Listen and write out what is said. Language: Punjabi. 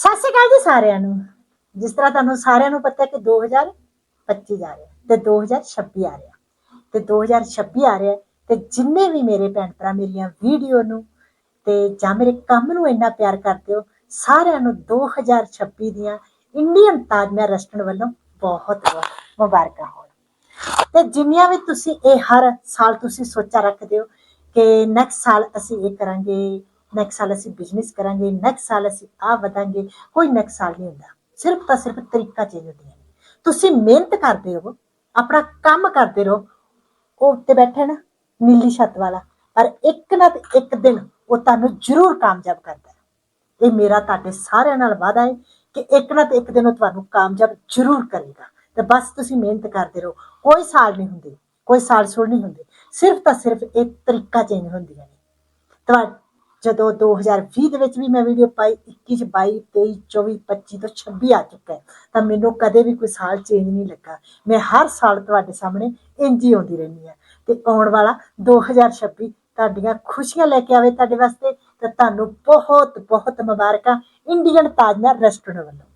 ਸਤਿ ਸ਼੍ਰੀ ਅਕਾਲ ਜੀ ਸਾਰਿਆਂ ਨੂੰ। ਜਿਸ ਤਰ੍ਹਾਂ ਤੁਹਾਨੂੰ ਸਾਰਿਆਂ ਨੂੰ ਪਤਾ ਹੈ ਕਿ 2025 ਜਾ ਰਿਹਾ ਤੇ 2026 ਆ ਰਿਹਾ। ਤੇ 2026 ਆ ਰਿਹਾ ਤੇ ਜਿੰਨੇ ਵੀ ਮੇਰੇ ਭੈਣ ਭਰਾ ਮੇਰੀਆਂ ਵੀਡੀਓ ਨੂੰ ਤੇ ਜਾਂ ਮੇਰੇ ਕੰਮ ਨੂੰ ਇੰਨਾ ਪਿਆਰ ਕਰਦੇ ਹੋ, ਸਾਰਿਆਂ ਨੂੰ 2026 ਦੀਆਂ ਇੰਡੀਅਨ ਤਾਜਮਹਿਲ ਰੈਸਟੋਰੈਂਟ ਵੱਲੋਂ ਬਹੁਤ ਬਹੁਤ ਮੁਬਾਰਕਾਂ ਹੋਣ। ਤੇ ਜਿੰਨੀਆਂ ਵੀ ਤੁਸੀਂ ਇਹ ਹਰ ਸਾਲ ਤੁਸੀਂ ਸੋਚਾ ਰੱਖਦੇ ਹੋ ਕਿ ਨੈਕਸਟ ਸਾਲ ਅਸੀਂ ਇਹ ਕਰਾਂਗੇ ਨੈਕਸਟ ਸਾਲ ਅਸੀਂ ਬਿਜ਼ਨਸ ਕਰਾਂਗੇ ਨੈਕਸਟ ਸਾਲ ਅਸੀਂ ਆ ਵਧਾਂਗੇ, ਕੋਈ ਨੈਕਸਟ ਸਾਲ ਨਹੀਂ ਹੁੰਦਾ। ਸਿਰਫ ਤਾਂ ਸਿਰਫ ਤਰੀਕਾ ਚੇਂਜ ਹੁੰਦੀਆਂ ਨੇ। ਤੁਸੀਂ ਮਿਹਨਤ ਕਰਦੇ ਹੋ ਆਪਣਾ ਕੰਮ ਕਰਦੇ ਰਹੋ, ਉਹ ਉੱਤੇ ਬੈਠੇ ਨਾ, ਨੀਲੀ ਛੱਤ ਵਾਲਾ। ਪਰ ਇੱਕ ਨਾ ਤੇ ਇੱਕ ਦਿਨ ਉਹ ਤੁਹਾਨੂੰ ਜ਼ਰੂਰ ਕਾਮਯਾਬ ਕਰਦਾ ਹੈ। ਇਹ ਮੇਰਾ ਤੁਹਾਡੇ ਸਾਰਿਆਂ ਨਾਲ ਵਾਅਦਾ ਹੈ ਕਿ ਇੱਕ ਨਾ ਤੇ ਇੱਕ ਦਿਨ ਉਹ ਤੁਹਾਨੂੰ ਕਾਮਯਾਬ ਜ਼ਰੂਰ ਕਰੇਗਾ। ਤੇ ਬਸ ਤੁਸੀਂ ਮਿਹਨਤ ਕਰਦੇ ਰਹੋ। ਕੋਈ ਸਾਲ ਨਹੀਂ ਹੁੰਦੀ, ਕੋਈ ਸਾਲ ਸੁਰ ਨਹੀਂ ਹੁੰਦੀ। ਸਿਰਫ ਤਾਂ ਸਿਰਫ ਇਹ ਤਰੀਕਾ ਚੇਂਜ ਹੁੰਦੀਆਂ ਨੇ। ਤੁਹਾ ਜਦੋਂ 2020 ਦੇ ਵਿੱਚ ਵੀ ਮੈਂ ਵੀਡੀਓ ਪਾਈ 21 ਚ 22 23 24 25 ਤੋਂ 26 ਆ ਚੁੱਕਾ ਹੈ, ਤਾਂ ਮੈਨੂੰ ਕਦੇ ਵੀ ਕੋਈ ਸਾਲ ਚੇਂਜ ਨਹੀਂ ਲੱਗਾ। ਮੈਂ ਹਰ ਸਾਲ ਤੁਹਾਡੇ ਸਾਹਮਣੇ ਇੰਜ ਹੀ ਆਉਂਦੀ ਰਹਿੰਦੀ ਹਾਂ। ਤੇ ਆਉਣ ਵਾਲਾ 2026 ਤੁਹਾਡੀਆਂ ਖੁਸ਼ੀਆਂ ਲੈ ਕੇ ਆਵੇ ਤੁਹਾਡੇ ਵਾਸਤੇ, ਤੇ ਤੁਹਾਨੂੰ ਬਹੁਤ ਬਹੁਤ ਮੁਬਾਰਕਾਂ, ਇੰਡੀਅਨ ਤਾਜਮਹਿਲ ਰੈਸਟੋਰੈਂਟ ਵੱਲੋਂ।